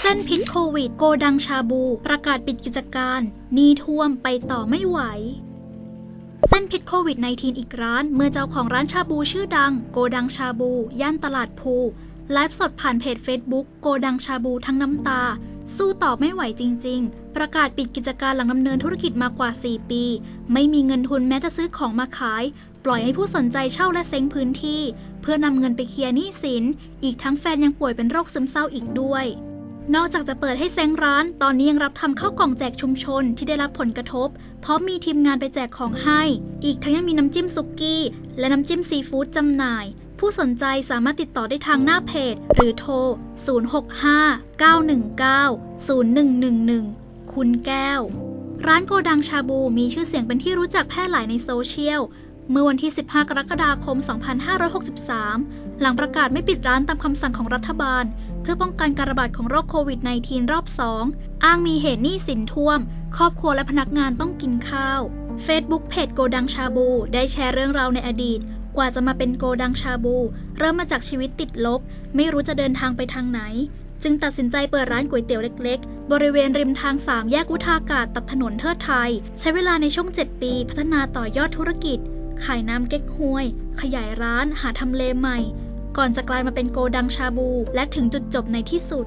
เส้นพิษโควิด โกดังชาบู ประกาศปิดกิจการหนี้ท่วมไปต่อไม่ไหว เส้นพิษโควิด -19 อีกร้าน เมื่อเจ้าของร้านชาบูชื่อดัง โกดังชาบู ย่านตลาดภูไลฟ์สดผ่านเพจ Facebook โกดังชาบูทั้งน้ำตา สู้ต่อไม่ไหวจริง ๆ ประกาศปิดกิจการหลังดำเนินธุรกิจมากว่า 4 ปี ไม่มีเงินทุนแม้จะซื้อของมาขาย ปล่อยให้ผู้สนใจเช่าและเซ้งพื้นที่ เพื่อนำเงินไปเคลียร์หนี้สิน อีกทั้งแฟนยังป่วยเป็นโรคซึมเศร้าอีกด้วย นอกจากจะเปิดให้เซ้งร้าน ตอนนี้ยังรับทำข้าวกล่องแจกชุมชนที่ได้รับผลกระทบ เพราะมีทีมงานไปแจกของให้ อีกทั้งยังมีน้ำจิ้มซุกี้ และน้ำจิ้มซีฟู้ดจำหน่าย ผู้สนใจสามารถติดต่อได้ทางหน้าเพจ หรือโทร 065-919-0111 คุณแก้ว ร้านโกดังชาบูมีชื่อเสียงเป็นที่รู้จักแพร่หลายในโซเชียล เมื่อวันที่ 15 กรกฎาคม 2563 หลังประกาศไม่ปิดร้านตามคำสั่งของรัฐบาล เพื่อป้องกันการระบาดของโรคโควิด -19 รอบ 2 อ้างมีเหตุหนี้สินท่วม ครอบครัวและพนักงานต้องกินข้าว Facebook เพจโกดังชาบู ได้แชร์เรื่องราวในอดีต กว่าจะมาเป็นโกดังชาบู เริ่มมาจากชีวิตติดลบ ไม่รู้จะเดินทางไปทางไหน จึงตัดสินใจเปิดร้านก๋วยเตี๋ยวเล็ก ๆ บริเวณริมทางสามแยกวุฒากาศตัดถนนเทิดไทย ใช้เวลาในช่วง 7 ปี พัฒนาต่อยอดธุรกิจ ขายน้ำเก๊กฮวย ขยายร้านหาทำเลใหม่ ก่อนจะกลายมาเป็นโกดังชาบู และถึงจุดจบในที่สุด